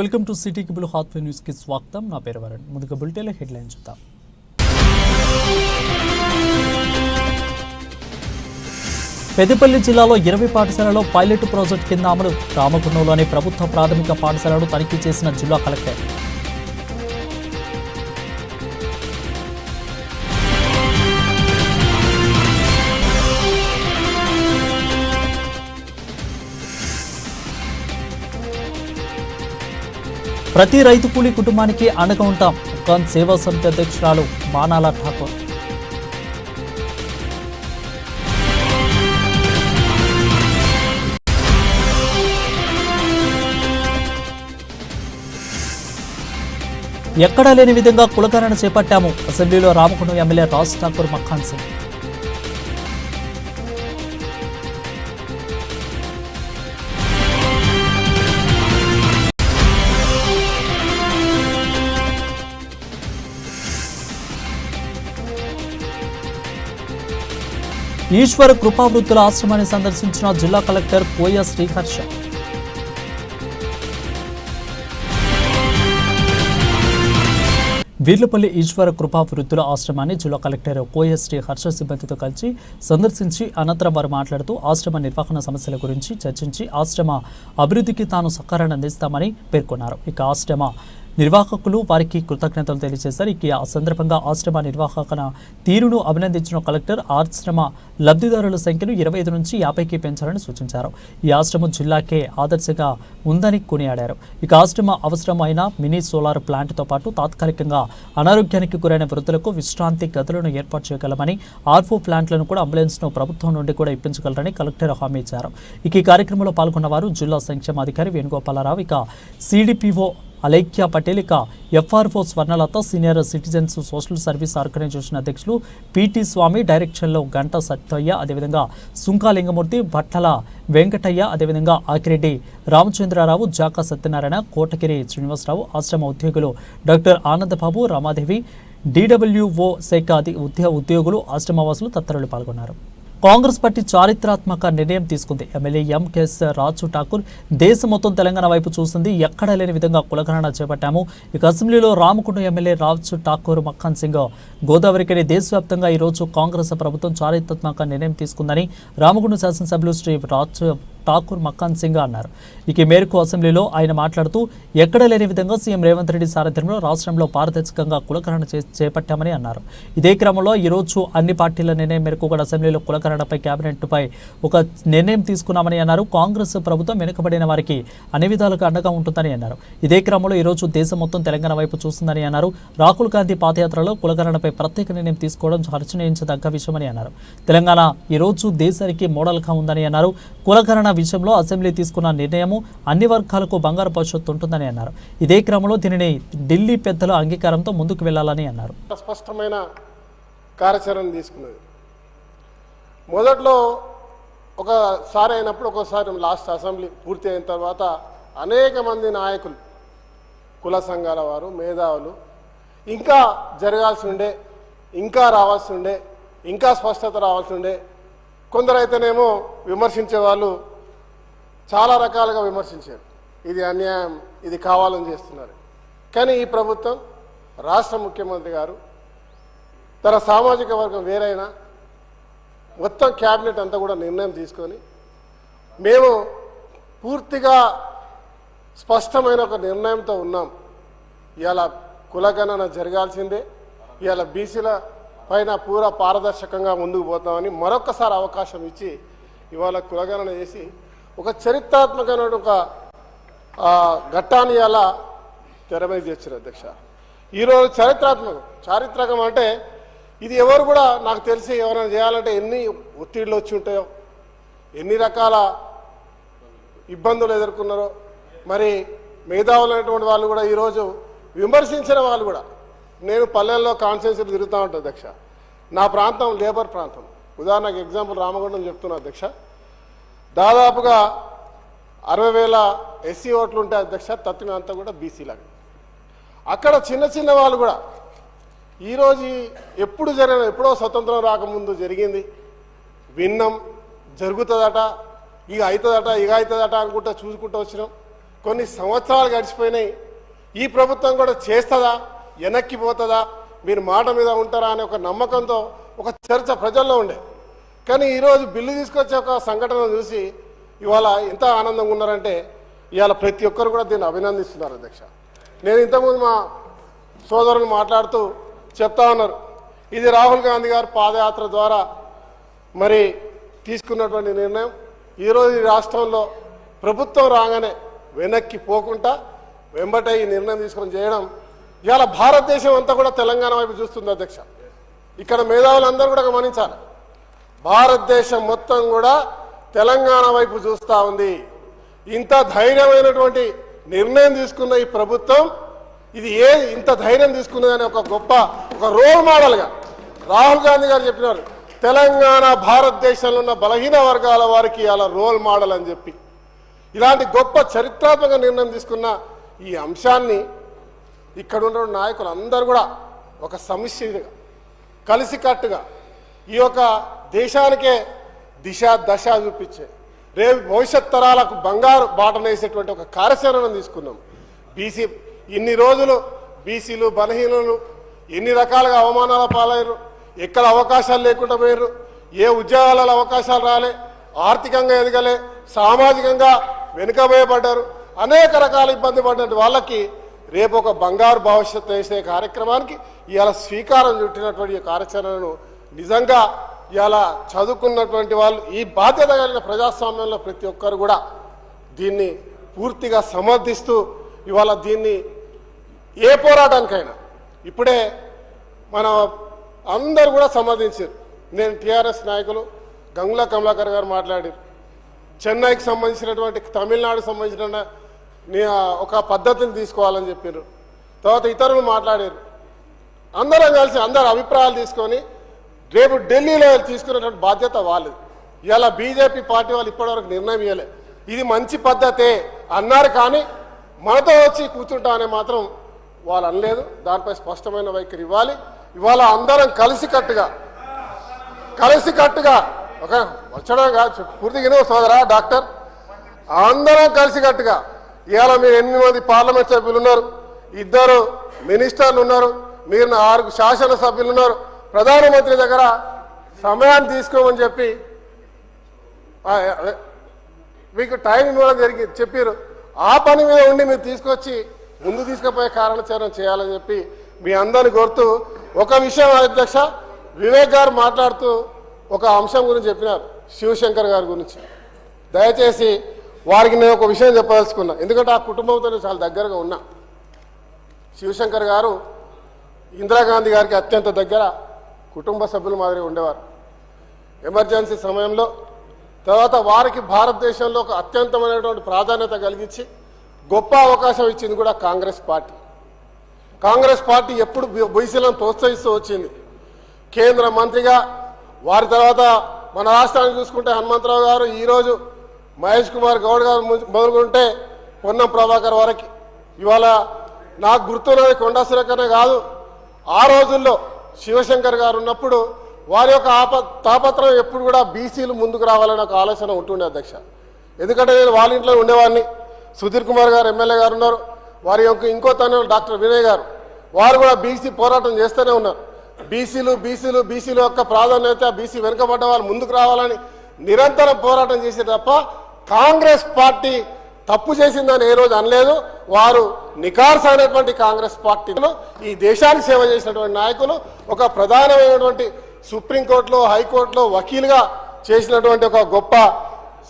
Welcome to city కిబుల్ hot న్యూస్కి స్వాగతం నా పేరు వరుణ్. ముందుగా హెడ్ హెడ్లైన్ చూద్దాం. పెద్దపల్లి జిల్లాలో ఇరవై పాఠశాలలో పైలట్ ప్రాజెక్ట్ కింద అమలు. రామగుండంలోని ప్రభుత్వ ప్రాథమిక పాఠశాలను తనిఖీ చేసిన జిల్లా కలెక్టర్. ప్రతి రైతు కూలీ కుటుంబానికి అండగా ఉంటాం. ఉకాన్ సేవా సమితి అధ్యక్షురాలు మానాల ఠాకూర్. ఎక్కడా లేని విధంగా కులకరణ చేపట్టాము. అసెంబ్లీలో రామకుండం ఎమ్మెల్యే రాజ్ ఠాకూర్ మఖాన్ సింగ్. ఈశ్వర కృపావృత్తుల ఆశ్రమాన్ని సందర్శించిన జిల్లా కలెక్టర్ కోయ శ్రీహర్ష. వీర్లపల్లి ఈశ్వర కృపా వృద్ధుల ఆశ్రమాన్ని జిల్లా కలెక్టర్ కోయస్ శ్రీ హర్ష సిబ్బందితో కలిసి సందర్శించి అనంతరం వారు మాట్లాడుతూ ఆశ్రమ నిర్వహణ సమస్యల గురించి చర్చించి ఆశ్రమ అభివృద్ధికి తాను సహకారాన్ని అందిస్తామని పేర్కొన్నారు. ఇక ఆశ్రమ నిర్వాహకులు వారికి కృతజ్ఞతలు తెలియజేశారు. ఇక ఆ సందర్భంగా ఆశ్రమ నిర్వాహకన తీరును అభినందించిన కలెక్టర్ ఆశ్రమ లబ్ధిదారుల సంఖ్యను ఇరవై ఐదు నుంచి యాభైకి పెంచాలని సూచించారు. ఈ ఆశ్రమం జిల్లాకే ఆదర్శగా ఉందని కొనియాడారు. ఇక ఆశ్రమ అవసరమైన మినీ సోలార్ ప్లాంట్తో పాటు తాత్కాలికంగా అనారోగ్యానికి గురైన వృద్ధులకు విశ్రాంతి గదులను ఏర్పాటు చేయగలమని ఆర్ఫో ప్లాంట్లను కూడా అంబులెన్స్ను ప్రభుత్వం నుండి కూడా ఇప్పించగలరని కలెక్టర్ హామీ ఇచ్చారు. ఇక ఈ కార్యక్రమంలో పాల్గొన్న వారు జిల్లా సంక్షేమాధికారి వేణుగోపాలరావు. ఇక సిడిపిఓ అలైక్య పటేల్. ఇక FRO Swarnalatha senior citizens social service organisation అధ్యక్షులు పిటి స్వామి డైరెక్షన్లో గంట సత్తయ్య అదేవిధంగా సుంకాలింగమూర్తి భట్టల వెంకటయ్య అదేవిధంగా ఆకిరెడ్డి రామచంద్రారావు జాకా సత్యనారాయణ కోటగిరి శ్రీనివాసరావు ఆశ్రమ ఉద్యోగులు డాక్టర్ ఆనందబాబు రమాదేవి డిడబ్ల్యూఓ శాఖ ఉద్యోగులు ఆశ్రమవాసులు తదితరులు పాల్గొన్నారు. కాంగ్రెస్ పార్టీ చారిత్రాత్మక నిర్ణయం తీసుకుంది. ఎమ్మెల్యే ఎంకెఎస్ రాజు ఠాకూర్ దేశం మొత్తం తెలంగాణ వైపు చూస్తుంది ఎక్కడ లేని విధంగా కులగణన చేపట్టాము. ఇక అసెంబ్లీలో రామకుండ ఎమ్మెల్యే రాజు ఠాకూర్ మక్కన్ సింగ్ గోదావరికని దేశవ్యాప్తంగా ఈరోజు కాంగ్రెస్ ప్రభుత్వం చారిత్రాత్మక నిర్ణయం తీసుకుందని రామకుండ శాసనసభ్యులు శ్రీ రాజు ఠాకూర్ మక్కాన్ సింగ్ అన్నారు. ఇక ఈ మేరకు అసెంబ్లీలో ఆయన మాట్లాడుతూ ఎక్కడ లేని విధంగా సీఎం రేవంత్ రెడ్డి సారథ్యంలో రాష్ట్రంలో పారదర్శకంగా కులకరణ చే- చేపట్టామని అన్నారు. ఇదే క్రమంలో ఈరోజు అన్ని పార్టీల నిర్ణయం మేరకు కూడా అసెంబ్లీలో కులకరణపై కేబినెట్పై ఒక నిర్ణయం తీసుకున్నామని అన్నారు. కాంగ్రెస్ ప్రభుత్వం వెనుకబడిన వారికి అన్ని విధాలుగా అండగా ఉంటుందని అన్నారు. ఇదే క్రమంలో ఈరోజు దేశం మొత్తం తెలంగాణ వైపు చూస్తుందని అన్నారు. రాహుల్ గాంధీ పాదయాత్రలో కులకరణపై ప్రత్యేక నిర్ణయం తీసుకోవడం హర్చనీయించదగ్గ విషయమని అన్నారు. తెలంగాణ ఈరోజు దేశానికి మోడల్గా ఉందని అన్నారు. కులకరణ విషయంలో అసెంబ్లీ తీసుకున్న నిర్ణయము అన్ని వర్గాలకు బంగారు భవిష్యత్తు ఉంటుందని అన్నారు. ఇదే క్రమంలో దీనిని ఢిల్లీ పెద్దల అంగీకారంతో ముందుకు వెళ్ళాలని అన్నారు. స్పష్టమైన కార్యాచరణ తీసుకున్నది. మొదట్లో ఒకసారి అయినప్పుడు ఒకసారి లాస్ట్ అసెంబ్లీ పూర్తి అయిన తర్వాత అనేక మంది నాయకులు కుల సంఘాల వారు మేధావులు ఇంకా జరగాల్సి ఉండే ఇంకా రావాల్సి ఉండే ఇంకా స్పష్టత రావాల్సి ఉండే కొందరైతేనేమో విమర్శించే వాళ్ళు చాలా రకాలుగా విమర్శించారు. ఇది అన్యాయం ఇది కావాలని చేస్తున్నారు. కానీ ఈ ప్రభుత్వం రాష్ట్ర ముఖ్యమంత్రి గారు తన సామాజిక వర్గం వేరైనా మొత్తం క్యాబినెట్ అంతా కూడా నిర్ణయం తీసుకొని మేము పూర్తిగా స్పష్టమైన ఒక నిర్ణయంతో ఉన్నాం. ఇవాళ కులగణన జరగాల్సిందే. ఇవాళ బీసీల పైన పూరా పారదర్శకంగా ముందుకు పోతామని మరొకసారి అవకాశం ఇచ్చి ఇవాళ కులగణన చేసి ఒక చరిత్రాత్మకమైన ఒక ఘట్టాన్ని అలా తెర మీద తెచ్చారు అధ్యక్ష. ఈరోజు చరిత్రాత్మకం చారిత్రకం అంటే ఇది ఎవరు కూడా నాకు తెలిసి ఎవరైనా చేయాలంటే ఎన్ని ఒత్తిళ్ళు వచ్చి ఉంటాయో ఎన్ని రకాల ఇబ్బందులు ఎదుర్కొన్నారో మరి మేధావులైనటువంటి వాళ్ళు కూడా ఈరోజు విమర్శించిన వాళ్ళు కూడా నేను పల్లెల్లో కాన్స్టిట్యూన్సీలు తిరుగుతూ ఉంటాను అధ్యక్ష. నా ప్రాంతం లేబర్ ప్రాంతం. ఉదాహరణకు ఎగ్జాంపుల్ రామగుండం చెప్తున్నా అధ్యక్ష. దాదాపుగా అరవై వేల ఎస్సీ ఓట్లు ఉంటాయి అధ్యక్ష. తత్వం అంతా కూడా బీసీలాగా అక్కడ చిన్న చిన్న వాళ్ళు కూడా ఈరోజు ఎప్పుడు జరిగిన ఎప్పుడో స్వతంత్రం రాకముందు జరిగింది. విన్నాం జరుగుతుందట ఇక అవుతుందట ఇక అవుతుందట అనుకుంటా చూసుకుంటూ వచ్చినాం. కొన్ని సంవత్సరాలు గడిచిపోయినాయి. ఈ ప్రభుత్వం కూడా చేస్తుందా? వెనక్కి పోతుందా? మీరు మాట మీద ఉంటారా అనే ఒక నమ్మకంతో ఒక చర్చ ప్రజల్లో ఉండే. కానీ ఈరోజు బిల్లు తీసుకొచ్చే ఒక సంఘటన చూసి ఇవాళ ఎంత ఆనందంగా ఉన్నారంటే ఇవాళ ప్రతి ఒక్కరు కూడా దీన్ని అభినందిస్తున్నారు అధ్యక్ష. నేను ఇంతకుముందు మా సోదరులు మాట్లాడుతూ చెప్తా ఉన్నారు. ఇది రాహుల్ గాంధీ గారు పాదయాత్ర ద్వారా మరి తీసుకున్నటువంటి నిర్ణయం. ఈరోజు ఈ రాష్ట్రంలో ప్రభుత్వం రాగానే వెనక్కి పోకుండా వెంబట ఈ నిర్ణయం తీసుకొని చేయడం ఇవాళ భారతదేశం అంతా కూడా తెలంగాణ వైపు చూస్తుంది అధ్యక్ష. ఇక్కడ మేధావులందరూ కూడా గమనించాలి. భారతదేశం మొత్తం కూడా తెలంగాణ వైపు చూస్తూ ఉంది. ఇంత ధైర్యమైనటువంటి నిర్ణయం తీసుకున్న ఈ ప్రభుత్వం ఇది ఏ ఇంత ధైర్యం తీసుకున్నదని ఒక గొప్ప ఒక రోల్ మోడల్గా రాహుల్ గాంధీ గారు చెప్పినారు. తెలంగాణ భారతదేశంలో ఉన్న బలహీన వర్గాల వారికి అలా రోల్ మోడల్ అని చెప్పి. ఇలాంటి గొప్ప చరిత్రాత్మక నిర్ణయం తీసుకున్న ఈ అంశాన్ని ఇక్కడ ఉన్న నాయకులు అందరూ కూడా ఒక సమిష్టిగా కలిసికట్టుగా ఈ యొక్క దేశానికే దిశ దశ చూపించే రేపు భవిష్యత్ తరాలకు బంగారు బాటనేసేటువంటి ఒక కార్యాచరణను తీసుకున్నాం. బీసీ ఇన్ని రోజులు బీసీలు బలహీనులు ఎన్ని రకాలుగా అవమానాల పాలయ్యారు ఎక్కడ అవకాశాలు లేకుండా పోయారు ఏ ఉద్యోగాలలో అవకాశాలు రాలే ఆర్థికంగా ఎదగలే సామాజికంగా వెనుకబోయబడ్డారు అనేక రకాల ఇబ్బంది పడినటువంటి వాళ్ళకి రేపు ఒక బంగారు భవిష్యత్తు వేసే కార్యక్రమానికి ఇవాళ స్వీకారం చుట్టినటువంటి కార్యాచరణను నిజంగా ఇవాళ చదువుకున్నటువంటి వాళ్ళు ఈ బాధ్యత కలిగిన ప్రజాస్వామ్యంలో ప్రతి ఒక్కరు కూడా దీన్ని పూర్తిగా సమర్థిస్తూ ఇవాళ దీన్ని ఏ పోరాటానికైనా ఇప్పుడే మన అందరు కూడా సమర్థించారు. నేను టీఆర్ఎస్ నాయకులు గంగుల కమలాకర్ గారు మాట్లాడారు. చెన్నైకి సంబంధించినటువంటి తమిళనాడుకు సంబంధించిన ఒక పద్ధతిని తీసుకోవాలని చెప్పారు తర్వాత ఇతరులు మాట్లాడారు అందరం కలిసి అందరు అభిప్రాయాలు తీసుకొని రేపు ఢిల్లీలో తీసుకునేటువంటి బాధ్యత వాళ్ళు ఇలా బీజేపీ పార్టీ వాళ్ళు ఇప్పటివరకు నిర్ణయం ఇవ్వలే ఇది మంచి పద్ధతే అన్నారు కానీ మనతో వచ్చి కూర్చుంటామని మాత్రం వాళ్ళు అనలేదు. దానిపై స్పష్టమైన వైఖరి ఇవ్వాలి. ఇవాళ అందరం కలిసికట్టుగా కలిసికట్టుగా ఒక వచ్చడం కాదు పూర్తిగా సోదరా డాక్టర్. అందరం కలిసికట్టుగా ఇవాళ మీరు ఎనిమిది మంది పార్లమెంట్ సభ్యులు ఉన్నారు. ఇద్దరు మినిస్టర్లు ఉన్నారు. మీరు ఆరు శాసనసభ్యులు ఉన్నారు. ప్రధానమంత్రి దగ్గర సమయాన్ని తీసుకోమని చెప్పి మీకు టైం ఇవ్వడం జరిగింది చెప్పారు. ఆ పని మీద ఉండి మీరు తీసుకొచ్చి ముందు తీసుకుపోయే కారణచరణ చేయాలని చెప్పి మీ అందరిని కోరుతూ ఒక విషయం అధ్యక్ష వివేక్ గారు మాట్లాడుతూ ఒక అంశం గురించి చెప్పినారు శివశంకర్ గారి గురించి. దయచేసి వారికి నేను ఒక విషయం చెప్పదలుచుకున్నా. ఎందుకంటే ఆ కుటుంబంతో చాలా దగ్గరగా ఉన్నా. శివశంకర్ గారు ఇందిరాగాంధీ గారికి అత్యంత దగ్గర కుటుంబ సభ్యుల మాదిరి ఉండేవారు. ఎమర్జెన్సీ సమయంలో తర్వాత వారికి భారతదేశంలో ఒక అత్యంతమైనటువంటి ప్రాధాన్యత కలిగించి గొప్ప అవకాశం ఇచ్చింది కూడా కాంగ్రెస్ పార్టీ. కాంగ్రెస్ పార్టీ ఎప్పుడు బొయ్సలను ప్రోత్సహిస్తూ వచ్చింది. కేంద్ర మంత్రిగా వారి తర్వాత మన రాష్ట్రాన్ని చూసుకుంటే హనుమంతరావు గారు ఈరోజు మహేష్ కుమార్ గౌడ్ గారు మొదలుకుంటే పొన్నం ప్రభాకర్ వరకు. ఇవాళ నాకు గుర్తున్నది కొండా సురేఖనే కాదు. ఆ రోజుల్లో శివశంకర్ గారు ఉన్నప్పుడు వారి యొక్క ఆప తాపత్రం ఎప్పుడు కూడా బీసీలు ముందుకు రావాలని ఒక ఆలోచన ఉంటుండే అధ్యక్ష. ఎందుకంటే నేను వాళ్ళ ఇంట్లో ఉండేవాడిని. సుధీర్ కుమార్ గారు ఎమ్మెల్యే గారు ఉన్నారు. వారి యొక్క ఇంకో తన డాక్టర్ వినయ్ గారు. వారు కూడా బీసీ పోరాటం చేస్తూనే ఉన్నారు. బీసీలు బీసీలు బీసీల యొక్క ప్రాధాన్యత బీసీ వెనుకబడ్డ వాళ్ళు ముందుకు రావాలని నిరంతరం పోరాటం చేసే తప్ప కాంగ్రెస్ పార్టీ తప్పు చేసిందని ఏ రోజు అనలేదు. వారు నికార్స్ అనేటువంటి కాంగ్రెస్ పార్టీలో ఈ దేశానికి సేవ చేసినటువంటి నాయకులు ఒక ప్రధానమైనటువంటి సుప్రీంకోర్టులో హైకోర్టులో వకీలుగా చేసినటువంటి ఒక గొప్ప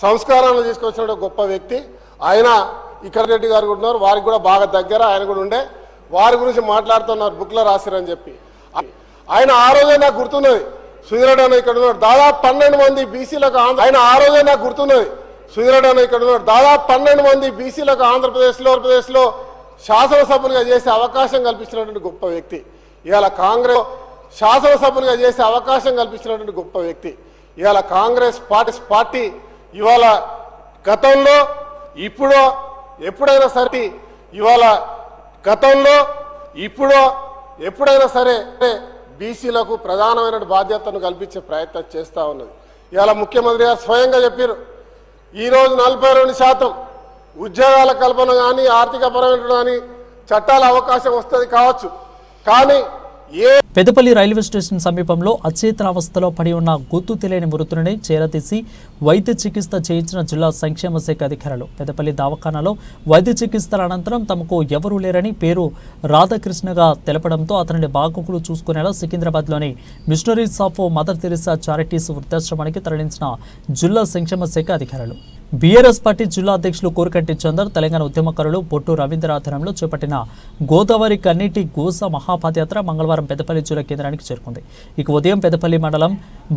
సంస్కారాలను తీసుకొచ్చిన గొప్ప వ్యక్తి. ఆయన ఇక్కడ రెడ్డి గారు కూడా ఉన్నారు. వారికి కూడా బాగా దగ్గర ఆయన కూడా ఉండే. వారి గురించి మాట్లాడుతున్నారు బుక్లో రాసిరని చెప్పి. ఆయన ఆ రోజే నాకు గుర్తున్నది. సుధీరెడ్డి ఇక్కడ ఉన్నాడు. దాదాపు పన్నెండు మంది బీసీలకు ఆయన ఆ రోజే నాకు గుర్తున్నది. సుధీరెడ్డి ఇక్కడ ఉన్నారు. దాదాపు పన్నెండు మంది బీసీలకు ఆంధ్రప్రదేశ్లో ఆంధ్రప్రదేశ్లో శాసనసభ్యునిగా చేసే అవకాశం కల్పించినటువంటి గొప్ప వ్యక్తి. ఇవాళ కాంగ్రెస్ శాసనసభ్యునిగా చేసే అవకాశం కల్పించినటువంటి గొప్ప వ్యక్తి. ఇవాళ కాంగ్రెస్ పార్టీ పార్టీ ఇవాళ గతంలో ఇప్పుడు ఎప్పుడైనా సరే ఇవాళ గతంలో ఇప్పుడు ఎప్పుడైనా సరే బీసీలకు ప్రధానమైన బాధ్యతను కల్పించే ప్రయత్నం చేస్తూ ఉన్నది. ఇవాళ ముఖ్యమంత్రి గారు స్వయంగా చెప్పారు ఈరోజు నలభై రెండు శాతం ఉద్యోగాల కల్పన కానీ ఆర్థిక పరమైన కానీ చట్టాల అవకాశం వస్తుంది కావచ్చు. కానీ పెదపల్లి రైల్వే స్టేషన్ సమీపంలో అచేతనావస్థలో పడి ఉన్న గుర్తు తెలియని మృతుడిని చేరతీసి వైద్య చికిత్స చేయించిన జిల్లా సంక్షేమ శాఖ అధికారులు. పెదపల్లి దవాఖానాలో వైద్య చికిత్సల అనంతరం తమకు ఎవరూ లేరని పేరు రాధాకృష్ణగా తెలపడంతో అతనిని బాగోగులు చూసుకునేలా సికింద్రాబాద్లోని Missionaries of Mother Teresa Charities వృద్ధాశ్రమానికి తరలించిన జిల్లా సంక్షేమ శాఖ అధికారులు. బీఆర్ఎస్ పార్టీ జిల్లా అధ్యక్షులు కోరికంటి చందర్ తెలంగాణ ఉద్యమకారులు పొట్టు రవీంద్ర ఆధ్వర్యంలో చేపట్టిన గోదావరి కన్నీటి గోస మహాపాదయాత్ర మంగళవారం పెద్దపల్లి జిల్లా కేంద్రానికి చేరుకుంది. ఇక ఉదయం పెద్దపల్లి మండలం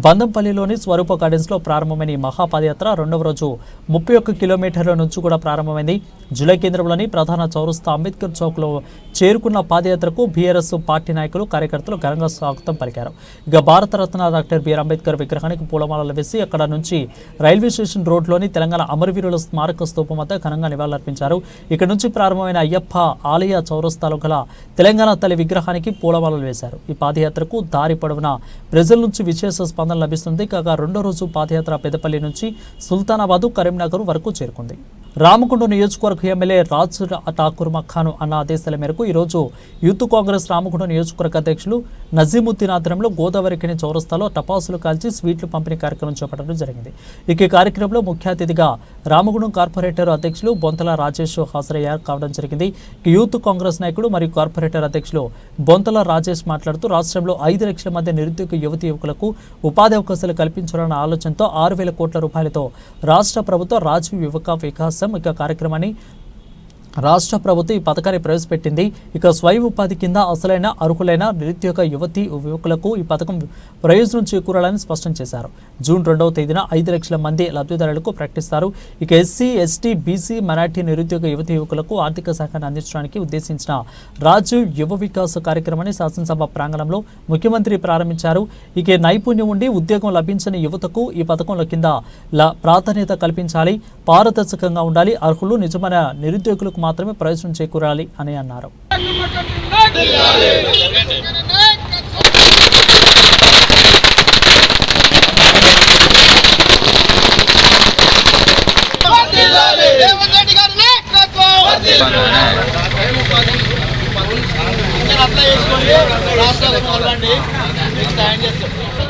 బందంపల్లిలోని స్వరూప గార్డెన్స్లో ప్రారంభమైన ఈ మహాపాదయాత్ర రెండవ రోజు ముప్పై ఒక్క కిలోమీటర్ల నుంచి కూడా ప్రారంభమైంది. జిల్లా కేంద్రంలోని ప్రధాన చౌరస్తా అంబేద్కర్ చౌక్లో చేరుకున్న పాదయాత్రకు బీఆర్ఎస్ పార్టీ నాయకులు కార్యకర్తలు ఘనంగా స్వాగతం పలికారు. ఇక భారతరత్న డాక్టర్ బిఆర్ అంబేద్కర్ విగ్రహానికి పూలమాలలు వేసి అక్కడ నుంచి రైల్వే స్టేషన్ రోడ్లోని తెలంగాణ అమరవీరుల స్మారక స్తూపం వద్ద ఘనంగా నివాళులర్పించారు. ఇక్కడ నుంచి ప్రారంభమైన అయ్యప్ప ఆలయ చౌరస్తాలో గల తెలంగాణ తల్లి విగ్రహానికి పూలమాలలు వేశారు. ఈ పాదయాత్రకు దారి పొడవునా ప్రజల నుంచి విశేష స్పందన లభిస్తుంది. కాగా రెండో రోజు పాదయాత్ర పెదపల్లి నుంచి సుల్తానాబాద్ కరీంనగర్ వరకు చేరుకుంది. రామగుండ నియోజకవర్గ ఎమ్మెల్యే రాజ్ ఠాకూర్ మఖాను అన్న ఆదేశాల మేరకు ఈరోజు యూత్ కాంగ్రెస్ రామగుండ నియోజకవర్గ అధ్యక్షులు నజీముద్దీన్ ఆధ్వర్యంలో గోదావరి కిని చౌరస్తాలో టపాసులు కాల్చి స్వీట్లు పంపిణీ కార్యక్రమం చేపట్టడం జరిగింది. ఇక ఈ కార్యక్రమంలో ముఖ్య అతిథిగా రామగుండం కార్పొరేటర్ అధ్యక్షులు బొంతల రాజేష్ హాజరయ్యారు. కావడం జరిగింది. యూత్ కాంగ్రెస్ నాయకుడు మరియు కార్పొరేటర్ అధ్యక్షులు బొంతల రాజేష్ మాట్లాడుతూ రాష్ట్రంలో ఐదు లక్షల మంది నిరుద్యోగ యువతి యువకులకు ఉపాధి అవకాశాలు కల్పించాలన్న ఆలోచనతో ఆరు వేల కోట్ల రూపాయలతో రాష్ట్ర ప్రభుత్వ రాజీవ్ యువక వికాస్ ఇక కార్యక్రమాన్ని రాష్ట్ర ప్రభుత్వం ఈ పథకాన్ని ప్రవేశపెట్టింది. ఇక స్వయం ఉపాధి కింద అసలైన అర్హులైన నిరుద్యోగ యువతి యువకులకు ఈ పథకం ప్రయోజనం చేకూరాలని స్పష్టం చేశారు. జూన్ రెండవ తేదీన ఐదు లక్షల మంది లబ్ధిదారులకు ప్రకటిస్తారు. ఇక ఎస్సీ ఎస్టీ బీసీ మరాఠీ నిరుద్యోగ యువతి యువకులకు ఆర్థిక సహాయాన్ని అందించడానికి ఉద్దేశించిన రాజీవ్ యువ వికాస్ కార్యక్రమాన్ని శాసనసభ ప్రాంగణంలో ముఖ్యమంత్రి ప్రారంభించారు. ఇక నైపుణ్యం ఉండి ఉద్యోగం లభించని యువతకు ఈ పథకంలో కింద ప్రాధాన్యత కల్పించాలి. పారదర్శకంగా ఉండాలి. అర్హులు నిజమైన నిరుద్యోగులకు మాత్రమే ప్రయోజనం చేకూరాలి అని అన్నారు. రేవంత్ రెడ్డి అప్లై చేసుకోండి రాష్ట్రాలకు మీకు సాయం చేస్తాం పక్కన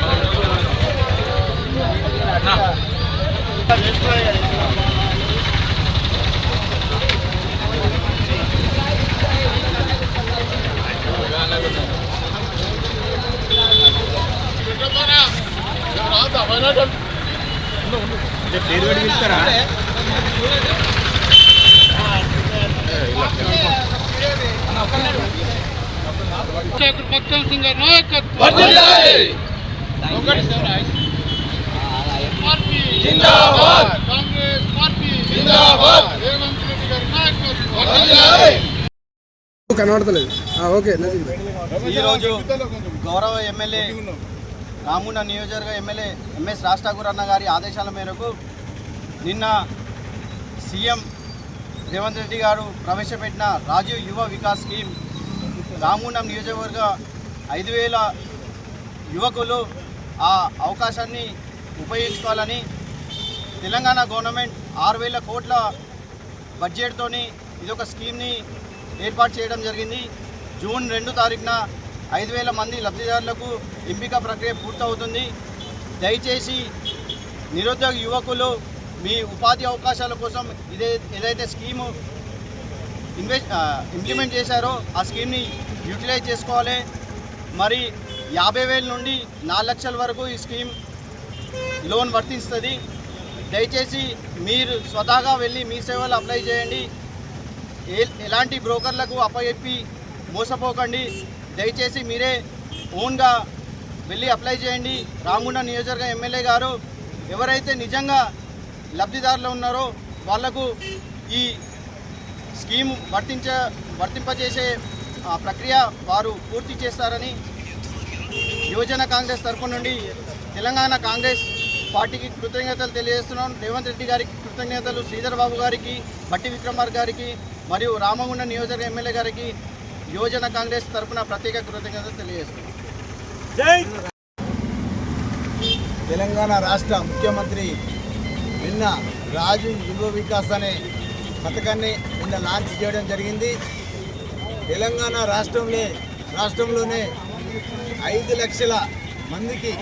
సింగర్ నాయకత్వం ఒకటి పార్టీ జిందాబాద్ కాంగ్రెస్ పార్టీ జిందాబాద్ రేవంత్ రెడ్డి గారి నాయకత్వం కనబడతలేదు. ఆ, ఓకే నజీర్ ఈరోజు గౌరవ ఎమ్మెల్యే రాముండ నియోజకవర్గ ఎమ్మెల్యే ఎంఎస్ రాజ్ ఠాకూర్ అన్న గారి ఆదేశాల మేరకు నిన్న సీఎం రేవంత్ రెడ్డి గారు ప్రవేశపెట్టిన రాజీవ్ యువ వికాస్ స్కీమ్ రామగుండం నియోజకవర్గ ఐదు వేల యువకులు ఆ అవకాశాన్ని ఉపయోగించుకోవాలని తెలంగాణ గవర్నమెంట్ ఆరు వేల కోట్ల బడ్జెట్తోని ఇది ఒక స్కీమ్ని ఏర్పాటు చేయడం జరిగింది. జూన్ రెండు తారీఖున ఐదు వేల మంది లబ్ధిదారులకు ఎంపిక ప్రక్రియ పూర్తవుతుంది. దయచేసి నిరుద్యోగ యువకులు మీ ఉపాధి అవకాశాల కోసం ఇదే ఏదైతే స్కీము ఇన్వెస్ట్ ఇంప్లిమెంట్ చేశారో ఆ స్కీమ్ని యూటిలైజ్ చేసుకోవాలి. మరి యాభై వేల నుండి నాలుగు లక్షల వరకు ఈ స్కీమ్ లోన్ వర్తిస్తుంది. దయచేసి మీరు స్వతహాగా వెళ్ళి మీ సేవలు అప్లై చేయండి. ఏ ఎలాంటి బ్రోకర్లకు అప్పచెప్పి మోసపోకండి. దయచేసి మీరే ఓన్గా వెళ్ళి అప్లై చేయండి. రామగుండ నియోజకవర్గ ఎమ్మెల్యే గారు ఎవరైతే నిజంగా లబ్ధిదారులు ఉన్నారో వాళ్ళకు ఈ స్కీమ్ వర్తించ వర్తింపజేసే ఆ, ప్రక్రియ వారు పూర్తి చేస్తారని యువజన కాంగ్రెస్ తరపు నుండి తెలంగాణ కాంగ్రెస్ పార్టీకి కృతజ్ఞతలు తెలియజేస్తున్నాం. రేవంత్ రెడ్డి గారికి కృతజ్ఞతలు శ్రీధర్ బాబు గారికి బట్టి విక్రమార్ గారికి మరియు రామగుండ నియోజకవర్గ ఎమ్మెల్యే గారికి యువజన కాంగ్రెస్ తరపున ప్రత్యేక కృతజ్ఞతలు తెలియజేస్తున్నాం. తెలంగాణ రాష్ట్ర ముఖ్యమంత్రి నిన్న రాజు యువ వికాస్ అనే పథకాన్ని నిన్న లాంచ్ చేయడం జరిగింది. తెలంగాణ రాష్ట్రంలో రాష్ట్రంలోనే ఐదు లక్షల మందికి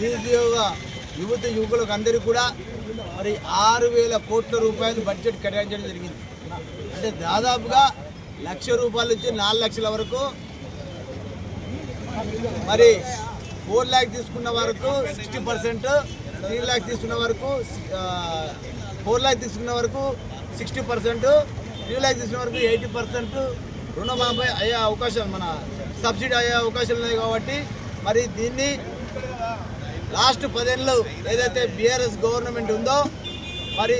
నిరుద్యోగ యువత యువకులకు అందరికీ కూడా మరి ఆరు వేల కోట్ల రూపాయలు బడ్జెట్ కేటాయించడం జరిగింది. అంటే దాదాపుగా లక్ష రూపాయల నుంచి నాలుగు లక్షల వరకు మరి ఫోర్ ల్యాక్ తీసుకున్న వరకు సిక్స్టీ పర్సెంట్ త్రీ ల్యాక్ తీసుకున్న వరకు ఫోర్ ల్యాక్ తీసుకున్న వరకు సిక్స్టీ పర్సెంట్ త్రీ ల్యాక్ తీసుకున్న వరకు ఎయిటీ పర్సెంట్ రుణమాఫీ అయ్యే అవకాశం మన సబ్సిడీ అయ్యే అవకాశాలు ఉన్నాయి కాబట్టి మరి దీన్ని లాస్ట్ పదేళ్ళు ఏదైతే బీఆర్ఎస్ గవర్నమెంట్ ఉందో మరి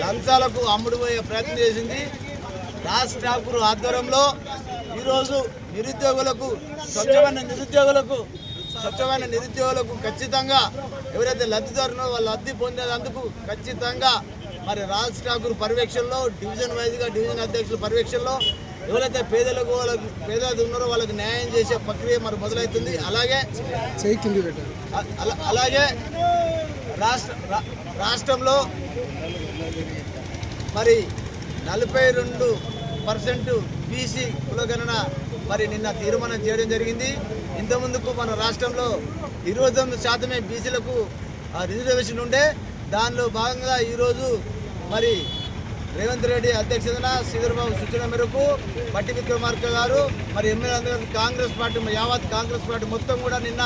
లంచాలకు అమ్ముడుపోయే ప్రయత్నం చేసింది. రాజ్ ఠాకూర్ ఆధ్వర్యంలో ఈరోజు నిరుద్యోగులకు స్వచ్ఛమైన నిరుద్యోగులకు స్వచ్ఛమైన నిరుద్యోగులకు ఖచ్చితంగా ఎవరైతే లబ్ధిదారునో వాళ్ళు లబ్ధి పొందేందుకు ఖచ్చితంగా మరి రాజ్ ఠాకూర్ పర్యవేక్షణలో డివిజన్ వైజ్గా డివిజన్ అధ్యక్షుల పర్యవేక్షణలో ఎవరైతే పేదలకు వాళ్ళకి పేదలు ఉన్నారో వాళ్ళకి న్యాయం చేసే ప్రక్రియ మరి మొదలవుతుంది అలాగే అలాగే రాష్ట్ర రాష్ట్రంలో మరి నలభై రెండు పర్సెంట్ బీసీ కులగణన మరి నిన్న తీర్మానం చేయడం జరిగింది. ఇంతకుముందుకు మన రాష్ట్రంలో ఇరవై తొమ్మిది శాతమే బీసీలకు రిజర్వేషన్ ఉండే. దానిలో భాగంగా ఈరోజు మరి రేవంత్ రెడ్డి అధ్యక్షతన శ్రీధర్బాబు సూచన మేరకు బట్టి విక్రమార్క గారు మరి ఎమ్మెల్యే కాంగ్రెస్ పార్టీ యావత్ కాంగ్రెస్ పార్టీ మొత్తం కూడా నిన్న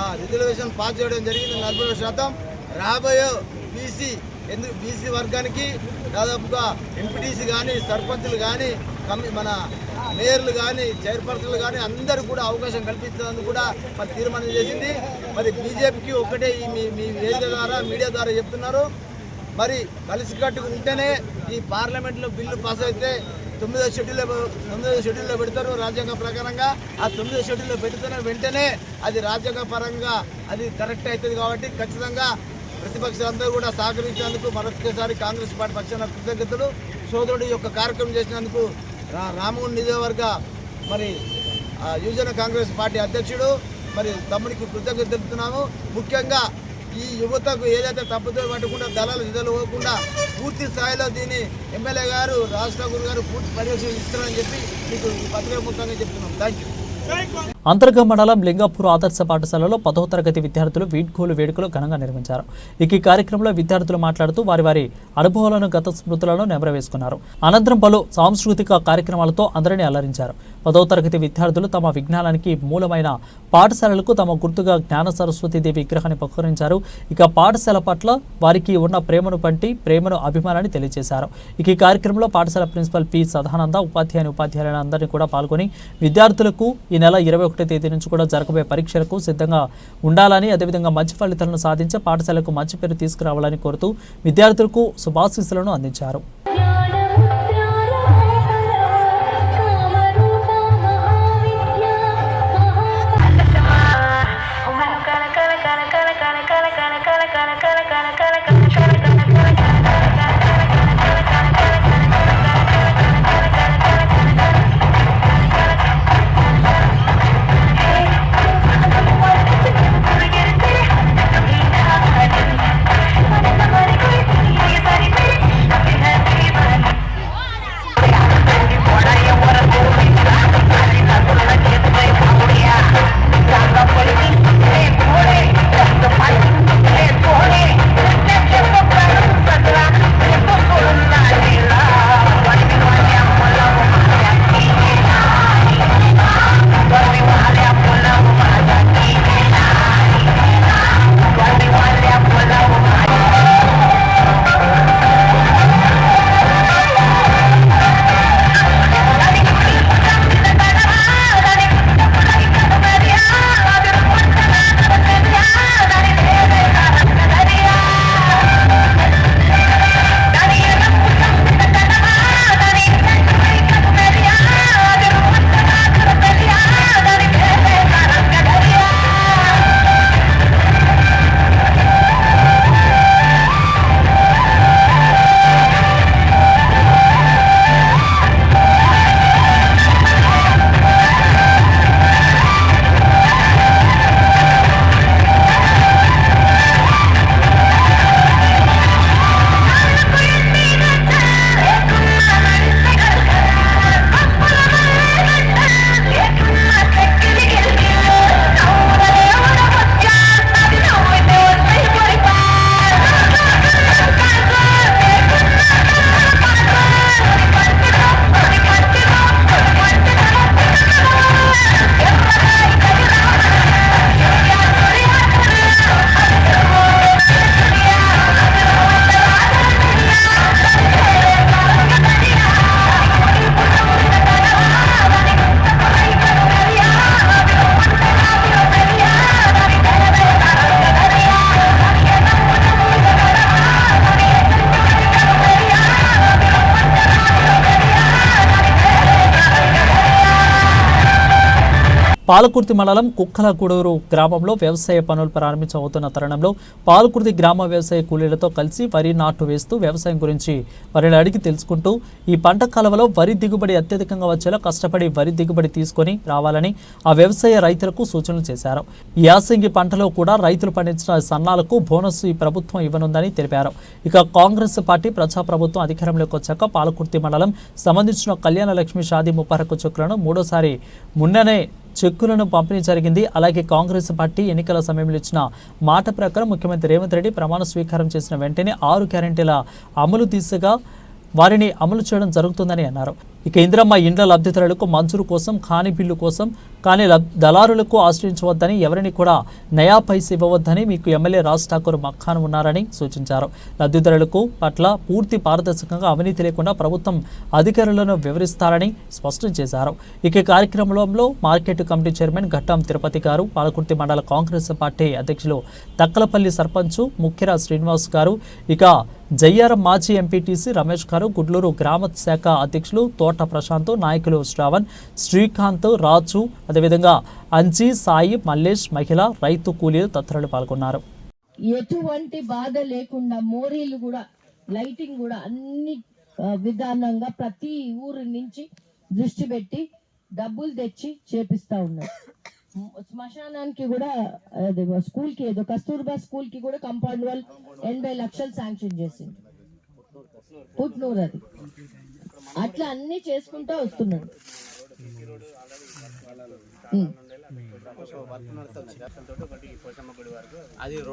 ఆ రిజర్వేషన్ పాస్ చేయడం జరిగింది. నలభై శాతం రాబోయే బీసీ ఎందుకు బీసీ వర్గానికి దాదాపుగా ఎంపీటీసీ కానీ సర్పంచులు కానీ కమి మన మేయర్లు కానీ చైర్పర్సన్లు కానీ అందరూ కూడా అవకాశం కల్పించడానికి కూడా మరి తీర్మానం చేసింది. మరి బీజేపీకి ఒక్కటే మీ మీ వేదిక ద్వారా మీడియా ద్వారా చెప్తున్నారు. మరి కలిసికట్టుగా ఉంటేనే ఈ పార్లమెంట్లో బిల్లు పాస్ అయితే తొమ్మిదో షెడ్యూల్లో తొమ్మిదో షెడ్యూల్లో పెడతారు రాజ్యాంగ ప్రకారంగా. ఆ తొమ్మిదో షెడ్యూల్లో పెడితేనే వెంటనే అది రాజ్యాంగ పరంగా అది కరెక్ట్ అవుతుంది కాబట్టి ఖచ్చితంగా ప్రతిపక్షాలందరూ కూడా సహకరించేందుకు మరొకసారి కాంగ్రెస్ పార్టీ పక్షాన కృతజ్ఞతలు. సోదరుడు యొక్క కార్యక్రమం చేసినందుకు రా రామగుండ నియోజకవర్గ మరి యువజన కాంగ్రెస్ పార్టీ అధ్యక్షుడు మరి తమ్ముడికి కృతజ్ఞత తెలుపుతున్నాము. ముఖ్యంగా ఈ యువతకు ఏదైతే తప్పుదో పట్టకుండా దళాలు నిధులు పోకుండా పూర్తి స్థాయిలో దీన్ని ఎమ్మెల్యే గారు రాష్ట్ర గురు గారు పూర్తి పర్యవేక్షణ ఇస్తారని చెప్పి మీకు ఈ పత్రిక ముఖ్యంగా చెప్తున్నాం. థ్యాంక్ యూ అంతర్గ మండలం లింగాపూర్ ఆదర్శ పాఠశాలలో పదో తరగతి విద్యార్థులు వీడ్కోలు వేడుకలు ఘనంగా నిర్వహించారు. ఇక ఈ కార్యక్రమంలో విద్యార్థులు మాట్లాడుతూ వారి వారి అనుభవాలను గత స్మృతులను నెమరవేసుకున్నారు. అనంతరం పలు సాంస్కృతిక కార్యక్రమాలతో అందరినీ అలరించారు. పదో తరగతి విద్యార్థులు తమ విజ్ఞానానికి మూలమైన పాఠశాలలకు తమ గుర్తుగా జ్ఞాన సరస్వతి దేవి విగ్రహాన్ని పకరించారు. ఇక పాఠశాల పట్ల వారికి ఉన్న ప్రేమను పంటి ప్రేమను అభిమానాన్ని తెలియజేశారు. ఇక ఈ కార్యక్రమంలో పాఠశాల ప్రిన్సిపల్ పి. సదానంద ఉపాధ్యాయుని ఉపాధ్యాయులను అందరినీ కూడా పాల్గొని విద్యార్థులకు ఈ నెల ఇరవై ఒకటో తేదీ నుంచి కూడా జరగబోయే పరీక్షలకు సిద్ధంగా ఉండాలని అదేవిధంగా మంచి ఫలితాలను సాధించి పాఠశాలకు మంచి పేరు తీసుకురావాలని కోరుతూ విద్యార్థులకు శుభాశీస్సులను అందించారు. పాలకుర్తి మండలం కుక్కలగూడూరు గ్రామంలో వ్యవసాయ పనులు ప్రారంభించబోతున్న తరుణంలో పాలకుర్తి గ్రామ వ్యవసాయ కూలీలతో కలిసి వరి నాటు వేస్తూ వ్యవసాయం గురించి వారిని అడిగి తెలుసుకుంటూ ఈ పంట కాలంలో వరి దిగుబడి అత్యధికంగా వచ్చేలా కష్టపడి వరి దిగుబడి తీసుకొని రావాలని ఆ వ్యవసాయ రైతులకు సూచనలు చేశారు. యాసంగి పంటలో కూడా రైతులు పండించిన సన్నాలకు బోనస్ ఈ ప్రభుత్వం ఇవ్వనుందని తెలిపారు. ఇక కాంగ్రెస్ పార్టీ ప్రజాప్రభుత్వం అధికారంలోకి వచ్చాక పాలకుర్తి మండలం సంబంధించిన కళ్యాణ లక్ష్మి షాదీ ముప్పరకు చుక్కలను మూడోసారి మున్ననే చెక్కులను పంపిణీ జరిగింది. అలాగే కాంగ్రెస్ పార్టీ ఎన్నికల సమయంలో ఇచ్చిన మాట ప్రకారం ముఖ్యమంత్రి రేవంత్ రెడ్డి ప్రమాణ స్వీకారం చేసిన వెంటనే ఆరు గ్యారంటీల అమలు దిశగా వారిని అమలు చేయడం జరుగుతుందని అన్నారు. ఇక ఇందిరమ్మ ఇండ్ల లబ్ధిదారులకు మంజూరు కోసం ఖాని బిల్లు కోసం కానీ లబ్ దళారులకు ఆశ్రయించవద్దని ఎవరిని కూడా నయా పైస ఇవ్వవద్దని మీకు ఎమ్మెల్యే రాజ్ ఠాకూర్ మఖాన్ ఉన్నారని సూచించారు. లబ్ధిదారులకు పట్ల పూర్తి పారదర్శకంగా అవినీతి లేకుండా ప్రభుత్వం అధికారులను వివరిస్తారని స్పష్టం చేశారు. ఇక కార్యక్రమంలో మార్కెట్ కమిటీ చైర్మన్ ఘట్టం తిరుపతి గారు పాలకుర్తి మండల కాంగ్రెస్ పార్టీ అధ్యక్షులు తక్కలపల్లి సర్పంచ్ ముఖ్యరా శ్రీనివాస్ గారు ఇక జయ్యారం మాజీ ఎంపీటీసీ రమేష్ గారు గుడ్లూరు గ్రామ శాఖ అధ్యక్షులు తోట ప్రశాంత్ నాయకులు శ్రావణ్ శ్రీకాంత్ రాజు అదేవిధంగా అంజీ సాయి మల్లేష్ మహిళ రైతు కూలీలు తదితరులు పాల్గొన్నారు. ఎటువంటి బాధ లేకుండా మోరీలు కూడా లైటింగ్ కూడా అన్ని విధానంగా ప్రతి ఊరు నుంచి దృష్టి పెట్టి డబ్బులు తెచ్చి చేపిస్తా ఉన్నారు. శ్మశానానికి కూడా స్కూల్కి ఏదో కస్తూర్బా స్కూల్కి కూడా కంపౌండ్ వాళ్ళు ఎనభై లక్షలు శాంక్షన్ చేసింది. పుట్నూరు అది. అట్లా అన్ని చేసుకుంటూ వస్తున్నాను.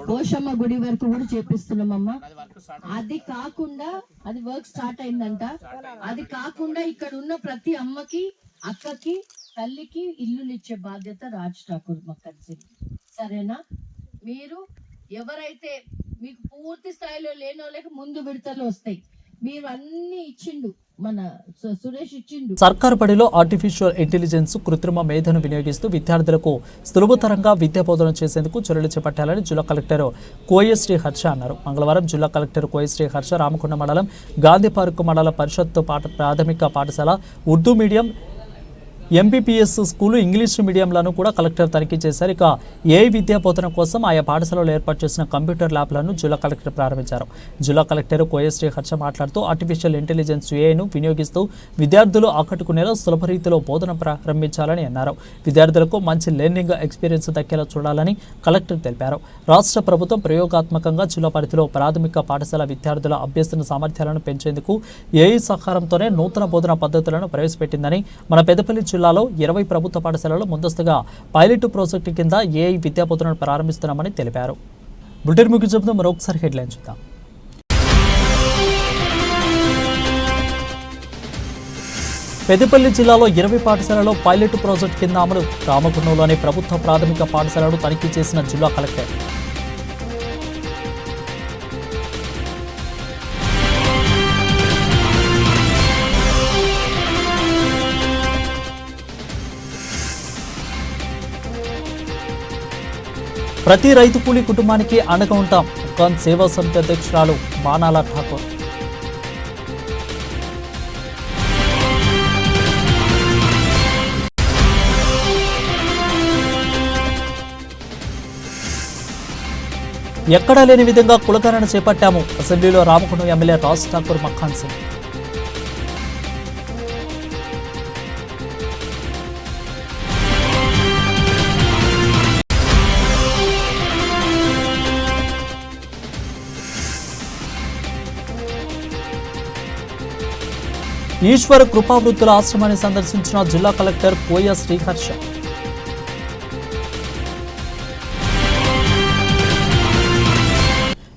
పోషమ్మ గుడి వరకు కూడా చేపిస్తున్నామమ్మా. అది కాకుండా అది వర్క్ స్టార్ట్ అయిందంట. అది కాకుండా ఇక్కడ ఉన్న ప్రతి అమ్మకి అక్కకి తల్లికి ఇల్లులు ఇచ్చే బాధ్యత రాజ్ ఠాకూర్ మక్కర్జీ సరేనా? మీరు ఎవరైతే మీకు పూర్తి స్థాయిలో లేనో లేక ముందు విడతలు వస్తాయి. మీరు అన్ని ఇచ్చిండు. మన సురేష్ ఇచ్చిండు. బడిలో ఆర్టిఫిషియల్ ఇంటెలిజెన్స్ కృత్రిమ మేధను వినియోగిస్తూ విద్యార్థులకు సులభతరంగా విద్యా బోధన చేసేందుకు చర్యలు చేపట్టాలని జిల్లా కలెక్టర్ కోయశ్రీ హర్ష అన్నారు. మంగళవారం జిల్లా కలెక్టర్ కోయశ్రీ హర్ష రామకొండ మండలం గాంధీ పార్క్ మండల పరిషత్ పాఠ ప్రాథమిక పాఠశాల Urdu medium MPPS school English మీడియంలను కూడా కలెక్టర్ తనిఖీ చేశారు. ఇక ఏ విద్యా బోధన కోసం ఆయా పాఠశాలలో ఏర్పాటు చేసిన కంప్యూటర్ ల్యాబ్లను జిల్లా కలెక్టర్ ప్రారంభించారు. జిల్లా కలెక్టర్ కోయశ్రీ హర్ష మాట్లాడుతూ ఆర్టిఫిషియల్ ఇంటెలిజెన్స్ ఏఐను వినియోగిస్తూ విద్యార్థులు ఆకట్టుకునేలా సులభ రీతిలో బోధన ప్రారంభించాలని అన్నారు. విద్యార్థులకు మంచి లెర్నింగ్ ఎక్స్పీరియన్స్ దక్కేలా చూడాలని కలెక్టర్ తెలిపారు. రాష్ట్ర ప్రభుత్వం ప్రయోగాత్మకంగా జిల్లా పరిధిలో ప్రాథమిక పాఠశాల విద్యార్థుల అభ్యసన సామర్థ్యాలను పెంచేందుకు ఏఐ సహకారంతోనే నూతన బోధన పద్ధతులను ప్రవేశపెట్టిందని మన పెద్దపల్లి జిల్లాలో ఇరవై ప్రభుత్వ పాఠశాలలో ముందస్తుగా పైలట్ ప్రాజెక్టు కింద ఏఐ విద్యా ప్రారంభిస్తున్నామని తెలిపారు. బులెటిన్ చెబుతూ మరొకసారి హెడ్లైన్ చూద్దాం. పెద్దపల్లి జిల్లాలో ఇరవై పాఠశాలలో పైలట్ ప్రాజెక్టు కింద అమలు. రామగుండంలోని ప్రభుత్వ ప్రాథమిక పాఠశాలను తనిఖీ చేసిన జిల్లా కలెక్టర్ ప్రతి రైతు కూలీ కుటుంబానికి అండగా ఉంటాం. ఉక్కాన్ సేవా సమితి అధ్యక్షురాలు మానాల ఠాకూర్. ఎక్కడా లేని విధంగా కులకరణ చేపట్టాము. అసెంబ్లీలో రామకుండం ఎమ్మెల్యే రాజ్ ఠాకూర్ మఖాన్ సింగ్. ఈశ్వర్ కృపావృత్తుల ఆశ్రమాన్ని సందర్శించిన జిల్లా కలెక్టర్ పోయ శ్రీహర్ష.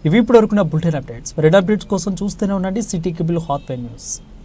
ఇవి ఇప్పుడు వరకున్న బులెటిన్ అప్డేట్స్. రెడ్ అప్డేట్స్ కోసం చూస్తూనే ఉండండి సిటీ కేబుల్ హాట్ న్యూస్.